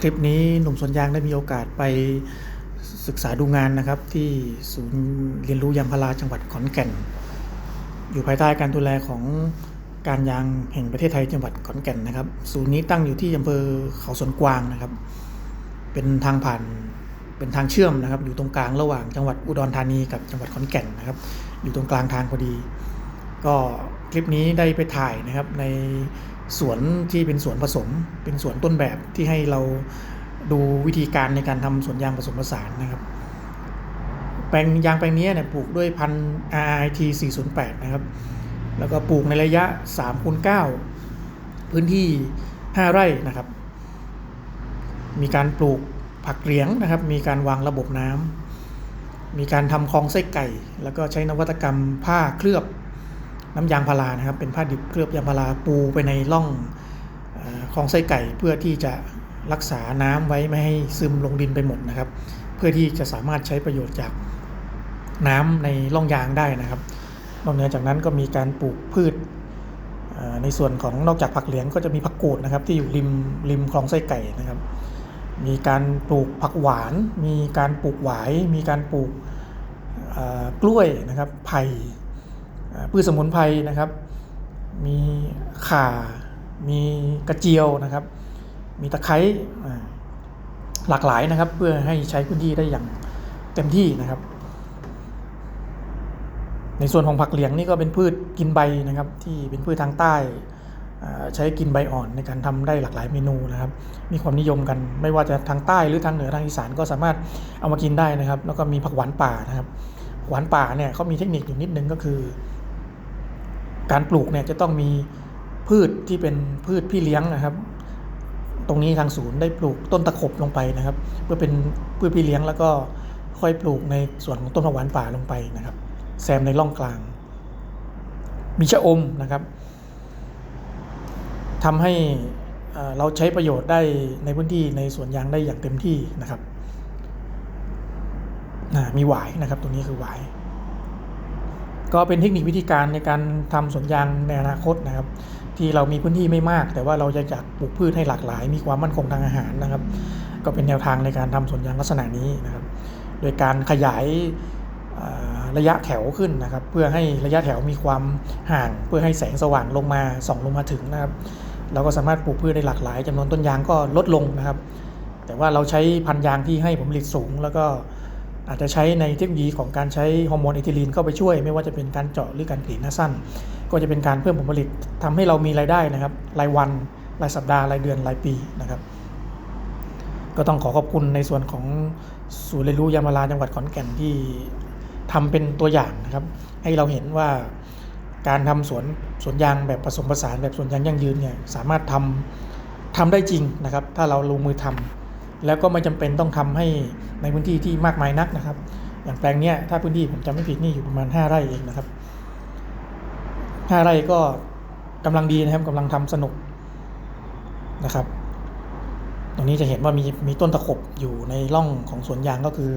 คลิปนี้หนุ่มสวนยางได้มีโอกาสไปศึกษาดูงานนะครับที่ศูนย์เรียนรู้ยางพาราจังหวัดขอนแก่น อยู่ภายใต้การดูแลของการยางแห่งประเทศไทยจังหวัดขอนแก่นนะครับ ศูนย์นี้ตั้งอยู่ที่อำเภอเขาสวนกวางนะครับ เป็นทางผ่านเป็นทางเชื่อมนะครับ อยู่ตรงกลางระหว่างจังหวัดอุดรธานีกับจังหวัดขอนแก่นนะครับ อยู่ตรงกลางทางพอดี ก็ คลิปนี้ได้ไปถ่ายนะครับในสวนที่เป็นสวนผสม เป็นสวนต้นแบบที่ให้เราดูวิธีการในการทำสวนยางผสมผสานนะครับ แปลงยางแปลงนี้เนี่ยปลูกด้วยพันธุ์ RIT 408 นะครับ แล้วก็ปลูกในระยะ3คูณ9พื้นที่ 5 ไร่นะครับ มีการปลูกผักเหลียงนะครับ มีการวางระบบน้ำมีการทำคลองไส้ไก่ แล้วก็ใช้นวัตกรรมผ้าเคลือบ น้ำยางพารานะครับ เป็นผ้าดิบเคลือบยางพาราปูไปในร่องออคลองไส้ไก่เพื่อที่จะรักษาน้ำไว้ไม่ให้ซึมลงดินไปหมดนะครับ เพื่อที่จะสามารถใช้ประโยชน์จากน้ำในร่องยางได้นะครับนอกเหนือจากนั้นก็มีการปลูกพืชในส่วนของนอกจากผักเหลียงก็จะมีผักกูดนะครับ ที่อยู่ริมริมคลองไส้ไก่นะครับ มีการปลูกผักหวาน มีการปลูกหวาย มีการปลูกกล้วยนะครับไผ่ พืชสมุนไพรนะครับ มีข่า มีกระเจียวนะครับ มีตะไคร้หลากหลายนะครับ เพื่อให้ใช้พื้นที่ได้อย่างเต็มที่นะครับ ในส่วนของผักเหลียงนี่ก็เป็นพืชกินใบนะครับ ที่เป็นพืชทางใต้ใช้กินใบอ่อนในการทำได้หลากหลายเมนูนะครับ มีความนิยมกันไม่ว่าจะทางใต้หรือทางเหนือทางอีสานก็สามารถเอามากินได้นะครับ แล้วก็มีผักหวานป่านะครับ หวานป่าเนี่ยเขามีเทคนิคอยู่นิดนึงก็คือ การปลูกเนี่ยจะต้องมีพืชที่เป็นพืชพี่เลี้ยงนะครับ ตรงนี้ทางศูนย์ได้ปลูกต้นตะขบลงไปนะครับ เพื่อเป็นพืชพี่เลี้ยงแล้วก็ค่อยปลูกในส่วนของต้นผักหวานป่าลงไปนะครับ แซมในร่องกลาง มีชะอมนะครับทำให้เราใช้ประโยชน์ได้ในพื้นที่ในสวนยางได้อย่างเต็มที่นะครับมีหวายนะครับ ตรงนี้คือหวาย ก็เป็นเทคนิควิธีการในการทำสวนยางในอนาคตนะครับ ที่เรามีพื้นที่ไม่มาก แต่ว่าเราจะอยากปลูกพืชให้หลากหลาย มีความมั่นคงทางอาหารนะครับ ก็เป็นแนวทางในการทำสวนยางลักษณะนี้นะครับ โดยการขยายระยะแถวขึ้นนะครับ เพื่อให้ระยะแถวมีความห่างเพื่อให้แสงสว่างลงมาส่องลงมาถึงนะครับ เราก็สามารถปลูกพืชได้หลากหลายจำนวนต้นยางก็ลดลงนะครับ แต่ว่าเราใช้พันยางที่ให้ผลผลิตสูงแล้วก็ อาจจะใช้ในเทคโนโลยีของการใช้ฮอร์โมนเอทิลีนเข้าไปช่วย ไม่ว่าจะเป็นการเจาะหรือการกรีดหน้าสั้น ก็จะเป็นการเพิ่มผลผลิตทำให้เรามีรายได้นะครับ รายวัน รายสัปดาห์ รายเดือน รายปีนะครับ ก็ต้องขอขอบคุณในส่วนของศูนย์เรียนรู้ยางพาราจังหวัดขอนแก่นที่ทำเป็นตัวอย่างนะครับ ให้เราเห็นว่าการทำสวนสวนยางแบบผสมผสานแบบสวนยางยั่งยืนเนี่ยสามารถทำทำได้จริงนะครับ ถ้าเราลงมือทำ แล้วก็ไม่จำเป็นต้องทำให้ในพื้นที่ที่มากมายนักนะครับ อย่างแปลงเนี้ยถ้าพื้นที่ผมจำไม่ผิดนี่อยู่ประมาณ 5 ไร่เองนะครับ 5 ไร่ก็กำลังดีนะครับกำลังทำสนุกนะครับ ตรงนี้จะเห็นว่ามีมีต้นตะขบอยู่ในร่องของสวนยางก็คือ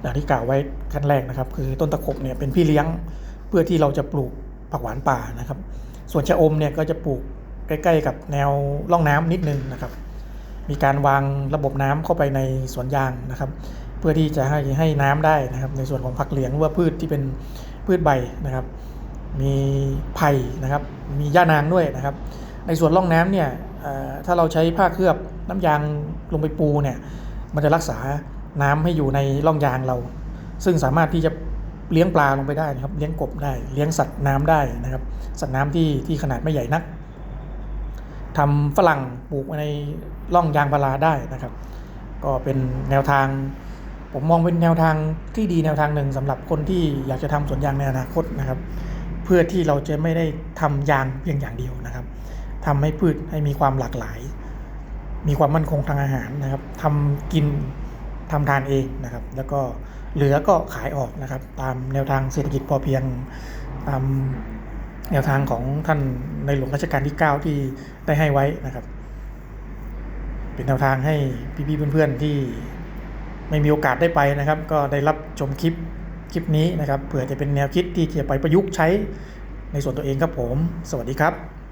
อย่างที่กล่าวไว้ขั้นแรกนะครับ คือต้นตะขบเนี่ยเป็นพี่เลี้ยงเพื่อที่เราจะปลูกผักหวานป่านะครับ ส่วนชะอมเนี่ยก็จะปลูกใกล้ ๆ กับแนวร่องน้ำนิดนึงนะครับ มีการวางระบบน้ำเข้าไปในสวนยางนะครับ เพื่อที่จะให้ให้น้ำได้นะครับ ในส่วนของผักเหลียงหรือว่าพืชที่เป็นพืชใบนะครับ มีไผ่นะครับ มีหญ้านางด้วยนะครับ ในส่วนร่องน้ำเนี่ยถ้าเราใช้ผ้าเคลือบน้ำยางลงไปปูเนี่ยมันจะรักษาน้ำให้อยู่ในร่องยางเรา ซึ่งสามารถที่จะเลี้ยงปลาลงไปได้นะครับ เลี้ยงกบได้ เลี้ยงสัตว์น้ำได้นะครับ สัตว์น้ำที่ที่ขนาดไม่ใหญ่นัก ทำฝรั่งปลูกในร่องยางพาราได้นะครับ ก็เป็นแนวทาง ผมมองเป็นแนวทางที่ดีแนวทางหนึ่งสำหรับคนที่อยากจะทำสวนยางในอนาคตนะครับ เพื่อที่เราจะไม่ได้ทำยางเพียงอย่างเดียวนะครับทำให้พืชให้มีความหลากหลาย มีความมั่นคงทางอาหารนะครับทำกินทำทานเองนะครับ แล้วก็เหลือก็ขายออกนะครับ ตามแนวทางเศรษฐกิจพอเพียงตาม แนวทางของท่านในหลวงรัชกาลที่ 9 ที่ได้ให้ไว้นะครับ เป็นแนวทางให้พี่ๆเพื่อนๆที่ไม่มีโอกาสได้ไปนะครับ ก็ได้รับชมคลิปคลิปนี้นะครับเผื่อจะเป็นแนวคิดที่จะไปประยุกต์ใช้ในส่วนตัวเองครับผม สวัสดีครับ